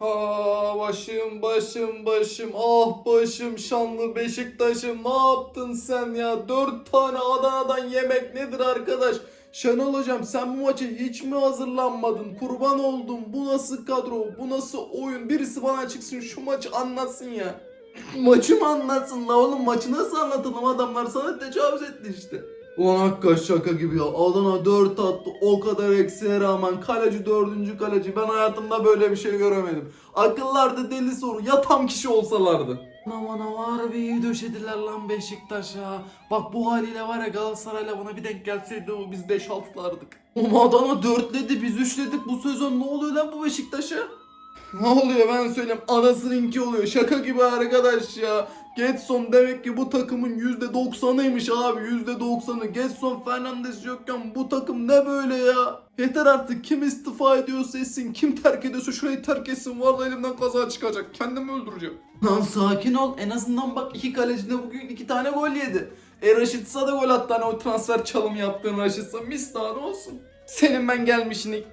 Ha başım başım başım ah başım şanlı Beşiktaş'ım ne yaptın sen ya? Dört tane Adana'dan yemek nedir arkadaş? Şenol hocam sen bu maça hiç mi hazırlanmadın? Kurban oldum. Bu nasıl kadro? Bu nasıl oyun? Birisi bana çıksın şu maçı anlatsın ya. Maçı mı anlatsın la oğlum? Maçı nasıl anlatalım? Adamlar sana tecavüz etti işte. Ulan hakikaten şaka gibi ya. Adana 4 attı. O kadar eksiğe rağmen kaleci 4. kaleci. Ben hayatımda böyle bir şey göremedim. Akıllarda deli soru. Ya tam kişi olsalardı. Aman aman harbi iyi döşediler lan Beşiktaş'a. Bak bu haliyle var ya Galatasaray'la buna bir denk gelseydi o biz 5-6'lardık. Ama Adana 4'ledi biz 3'ledik bu sezon ne oluyor lan bu Beşiktaş'a? Ne oluyor ben söyleyeyim anasınınki oluyor şaka gibi arkadaş ya. Getson demek ki bu takımın %90'ıymış abi %90'ı. Getson Fernandes yokken bu takım ne böyle ya? Yeter artık kim istifa ediyorsa etsin kim terk ediyorsa şurayı terk etsin. Vallahi elimden kaza çıkacak kendimi öldüreceğim. Lan sakin ol en azından bak iki kaleci de bugün iki tane gol yedi. E Raşitsa da gol attı hani o transfer çalım yaptığın Raşitsa mis daha olsun. Senin ben gelmişini.